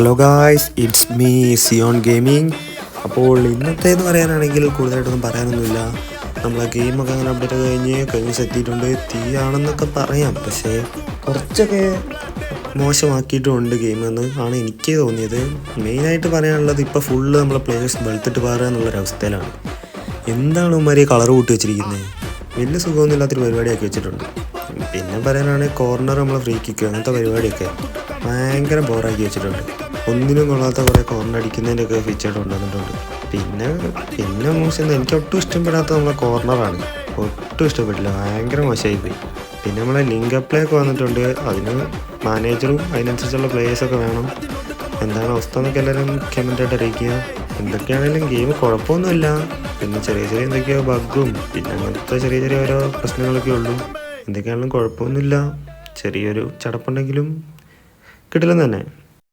Hello guys it's me Zion gaming അപ്പോൾ ഇന്നത്തേന്ന് പറയാനാണെങ്കിൽ കൂടുതലായിട്ടൊന്നും പറയാനൊന്നുമില്ല. നമ്മളെ ഗെയിമൊക്കെ അങ്ങനെ അപ്ഡേറ്റ് കഴിഞ്ഞ് കഴിഞ്ഞ് സെറ്റിയിട്ടുണ്ട് തീയാണെന്നൊക്കെ പറയാം. പക്ഷേ കുറച്ചൊക്കെ മോശമാക്കിയിട്ടുമുണ്ട് ഗെയിം എന്ന് ആണ് എനിക്ക് തോന്നിയത്. മെയിനായിട്ട് പറയാനുള്ളത് ഇപ്പോൾ ഫുള്ള് നമ്മളെ പ്ലേയേഴ്സ് വെളുത്തിട്ട് പാറുക എന്നുള്ളൊരവസ്ഥയിലാണ് എന്താണ് ഉമ്മാരി കളർ കൂട്ടി വെച്ചിരിക്കുന്നത് വലിയ സുഖമൊന്നുമില്ലാത്തൊരു പരിപാടിയാക്കി വെച്ചിട്ടുണ്ട്. പിന്നെ പറയാനാണെങ്കിൽ കോർണർ നമ്മളെ ഫ്രീ കിക്ക് അങ്ങനത്തെ പരിപാടിയൊക്കെ ഭയങ്കര ബോറാക്കി വെച്ചിട്ടുണ്ട്. ഒന്നിനും കൊള്ളാത്ത കുറേ കോർണർ അടിക്കുന്നതിന്റെ ഒക്കെ ഫീച്ചർ കൊണ്ടുവന്നിട്ടുണ്ട് പിന്നെ പിന്നെ മോശം എനിക്ക് ഒട്ടും ഇഷ്ടപ്പെടാത്ത നമ്മളെ കോർണറാണ് ഒട്ടും ഇഷ്ടപ്പെട്ടില്ല ഭയങ്കര മോശമായി പോയി. പിന്നെ നമ്മളെ ലിങ്ക് അപ്ലൈ ഒക്കെ വന്നിട്ടുണ്ട്. അതിന് മാനേജറും അതിനനുസരിച്ചുള്ള പ്ലേയേഴ്സൊക്കെ വേണം. എന്താണ് അവസ്ഥ എന്നൊക്കെ എല്ലാവരും കമന്റായിട്ട് അറിയിക്കുക. എന്തൊക്കെയാണെങ്കിലും ഗെയിം കുഴപ്പമൊന്നുമില്ല. പിന്നെ ചെറിയ ചെറിയ എന്തൊക്കെയോ ബഗ്ഗും പിന്നെ അങ്ങനത്തെ ചെറിയ ചെറിയ ഓരോ പ്രശ്നങ്ങളൊക്കെ ഉള്ളൂ. എന്തൊക്കെയാണെങ്കിലും കുഴപ്പമൊന്നുമില്ല. ചെറിയൊരു ചടപ്പുണ്ടെങ്കിലും കിട്ടില്ലെന്ന് തന്നെ.